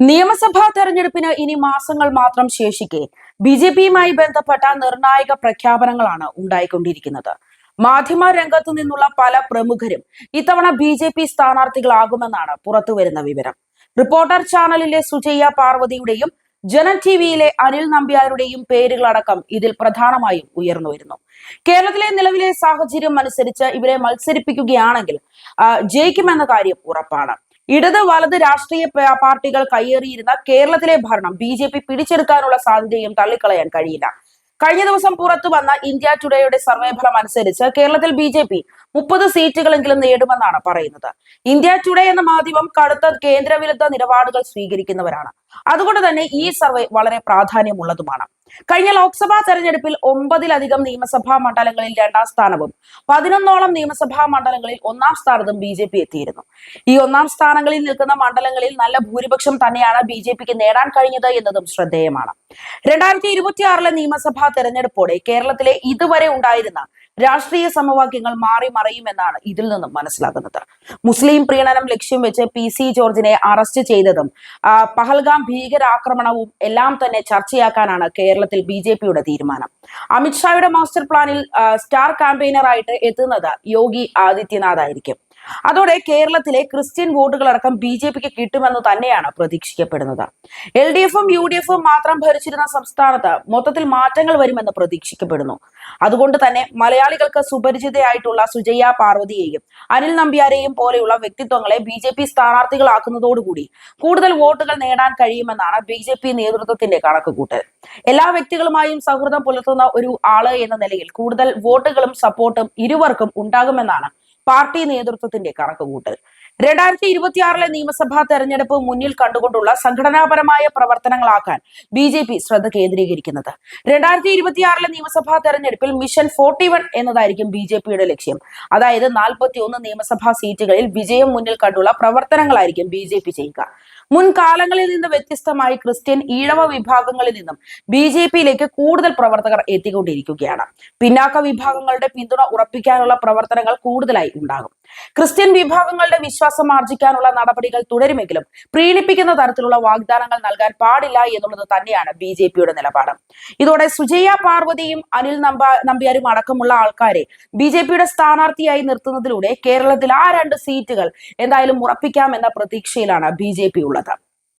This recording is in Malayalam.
നിയമസഭാ തെരഞ്ഞെടുപ്പിന് ഇനി മാസങ്ങൾ മാത്രം ശേഷിക്കെ ബി ജെ പിയുമായി ബന്ധപ്പെട്ട നിർണായക പ്രഖ്യാപനങ്ങളാണ് ഉണ്ടായിക്കൊണ്ടിരിക്കുന്നത്. മാധ്യമ രംഗത്തു നിന്നുള്ള പല പ്രമുഖരും ഇത്തവണ ബി ജെ പി സ്ഥാനാർത്ഥികളാകുമെന്നാണ് പുറത്തുവരുന്ന വിവരം. റിപ്പോർട്ടർ ചാനലിലെ സുജയ്യ പാർവതിയുടെയും ജനൻ ടി വിയിലെ അനിൽ നമ്പ്യാരുടെയും പേരുകളടക്കം ഇതിൽ പ്രധാനമായും ഉയർന്നു വരുന്നു. കേരളത്തിലെ നിലവിലെ സാഹചര്യം അനുസരിച്ച് ഇവരെ മത്സരിപ്പിക്കുകയാണെങ്കിൽ ജയിക്കുമെന്ന കാര്യം ഉറപ്പാണ്. ഇടത് വലത് രാഷ്ട്രീയ പാർട്ടികൾ കയ്യേറിയിരുന്ന കേരളത്തിലെ ഭരണം ബി ജെ പി പിടിച്ചെടുക്കാനുള്ള സാധ്യതയും തള്ളിക്കളയാൻ കഴിയില്ല. കഴിഞ്ഞ ദിവസം പുറത്തു വന്ന ഇന്ത്യ ടുഡേയുടെ സർവേ ഫലം അനുസരിച്ച് കേരളത്തിൽ ബി ജെ പി മുപ്പത് സീറ്റുകളെങ്കിലും നേടുമെന്നാണ് പറയുന്നത്. ഇന്ത്യ ടുഡേ എന്ന മാധ്യമം കടുത്ത കേന്ദ്രവിരുദ്ധ നിലപാടുകൾ സ്വീകരിക്കുന്നവരാണ്. അതുകൊണ്ട് തന്നെ ഈ സർവേ വളരെ പ്രാധാന്യമുള്ളതുമാണ്. കഴിഞ്ഞ ലോക്സഭാ തെരഞ്ഞെടുപ്പിൽ ഒമ്പതിലധികം നിയമസഭാ മണ്ഡലങ്ങളിൽ രണ്ടാം സ്ഥാനവും പതിനൊന്നോളം നിയമസഭാ മണ്ഡലങ്ങളിൽ ഒന്നാം സ്ഥാനത്തും ബി എത്തിയിരുന്നു. ഈ ഒന്നാം സ്ഥാനങ്ങളിൽ നിൽക്കുന്ന മണ്ഡലങ്ങളിൽ നല്ല ഭൂരിപക്ഷം തന്നെയാണ് ബി ജെ പിക്ക് നേടാൻ കഴിഞ്ഞത് എന്നതും ശ്രദ്ധേയമാണ്. രണ്ടായിരത്തി ഇരുപത്തിയാറിലെ നിയമസഭാ തെരഞ്ഞെടുപ്പോടെ കേരളത്തിലെ ഇതുവരെ ഉണ്ടായിരുന്ന രാഷ്ട്രീയ സമവാക്യങ്ങൾ മാറി മറയുമെന്നാണ് ഇതിൽ നിന്നും മനസ്സിലാകുന്നത്. മുസ്ലിം പ്രീണനം ലക്ഷ്യം വെച്ച് പി സി ജോർജിനെ അറസ്റ്റ് ചെയ്തതും പഹൽഗാം ഭീകരാക്രമണവും എല്ലാം തന്നെ ചർച്ചയാക്കാനാണ് കേരളത്തിൽ ബി ജെ പിയുടെ തീരുമാനം. അമിത്ഷായുടെ മാസ്റ്റർ പ്ലാനിൽ സ്റ്റാർ ക്യാമ്പയിനറായിട്ട് എത്തുന്നത് യോഗി ആദിത്യനാഥ് ആയിരിക്കും അതോടെ കേരളത്തിലെ ക്രിസ്ത്യൻ വോട്ടുകളടക്കം ബി ജെ പിക്ക് കിട്ടുമെന്ന് തന്നെയാണ് പ്രതീക്ഷിക്കപ്പെടുന്നത്. എൽ ഡി എഫും യു ഡി എഫും മാത്രം ഭരിച്ചിരുന്ന സംസ്ഥാനത്ത് മൊത്തത്തിൽ മാറ്റങ്ങൾ വരുമെന്ന് പ്രതീക്ഷിക്കപ്പെടുന്നു. അതുകൊണ്ട് തന്നെ മലയാളികൾക്ക് സുപരിചിതയായിട്ടുള്ള സുജയ്യ പാർവതിയെയും അനിൽ നമ്പ്യാരെയും പോലെയുള്ള വ്യക്തിത്വങ്ങളെ ബി ജെ പി സ്ഥാനാർത്ഥികളാക്കുന്നതോടുകൂടി കൂടുതൽ വോട്ടുകൾ നേടാൻ കഴിയുമെന്നാണ് ബി ജെ പി നേതൃത്വത്തിന്റെ കണക്കുകൂട്ടൽ. എല്ലാ വ്യക്തികളുമായും സൗഹൃദം പുലർത്തുന്ന ഒരു ആൾ എന്ന നിലയിൽ കൂടുതൽ വോട്ടുകളും സപ്പോർട്ടും ഇരുവർക്കും ഉണ്ടാകുമെന്നാണ് പാർട്ടി നേതൃത്വത്തിന്റെ കണക്കുകൂട്ടൽ. രണ്ടായിരത്തി ഇരുപത്തിയാറിലെ നിയമസഭാ തെരഞ്ഞെടുപ്പ് മുന്നിൽ കണ്ടുകൊണ്ടുള്ള സംഘടനാപരമായ പ്രവർത്തനങ്ങളാക്കാൻ ബി ജെ പി ശ്രദ്ധ കേന്ദ്രീകരിക്കുന്നത്. രണ്ടായിരത്തി ഇരുപത്തിയാറിലെ നിയമസഭാ തെരഞ്ഞെടുപ്പിൽ മിഷൻ ഫോർട്ടി വൺ എന്നതായിരിക്കും ബി ജെ പിയുടെ ലക്ഷ്യം. അതായത് നാൽപ്പത്തി ഒന്ന് നിയമസഭാ സീറ്റുകളിൽ വിജയം മുന്നിൽ കണ്ടുള്ള പ്രവർത്തനങ്ങളായിരിക്കും ബി ജെ പി ചെയ്യുക. മുൻകാലങ്ങളിൽ നിന്ന് വ്യത്യസ്തമായി ക്രിസ്ത്യൻ ഈഴവ വിഭാഗങ്ങളിൽ നിന്നും ബി ജെ പിയിലേക്ക് കൂടുതൽ പ്രവർത്തകർ എത്തിക്കൊണ്ടിരിക്കുകയാണ്. പിന്നാക്ക വിഭാഗങ്ങളുടെ പിന്തുണ ഉറപ്പിക്കാനുള്ള പ്രവർത്തനങ്ങൾ കൂടുതലായി ഉണ്ടാകും. ക്രിസ്ത്യൻ വിഭാഗങ്ങളുടെ വിശ്വാസം ആർജിക്കാനുള്ള നടപടികൾ തുടരുമെങ്കിലും പ്രീണിപ്പിക്കുന്ന തരത്തിലുള്ള വാഗ്ദാനങ്ങൾ നൽകാൻ പാടില്ല എന്നുള്ളത് തന്നെയാണ് ബി ജെ പിയുടെ നിലപാട്. ഇതോടെ സുജയ പാർവതിയും അനിൽ നമ്പ നമ്പ്യാരും അടക്കമുള്ള ആൾക്കാരെ ബി ജെ പിയുടെ സ്ഥാനാർത്ഥിയായി നിർത്തുന്നതിലൂടെ കേരളത്തിൽ ആ രണ്ട് സീറ്റുകൾ എന്തായാലും ഉറപ്പിക്കാമെന്ന പ്രതീക്ഷയിലാണ് ബി ജെ പി ഉള്ളത്.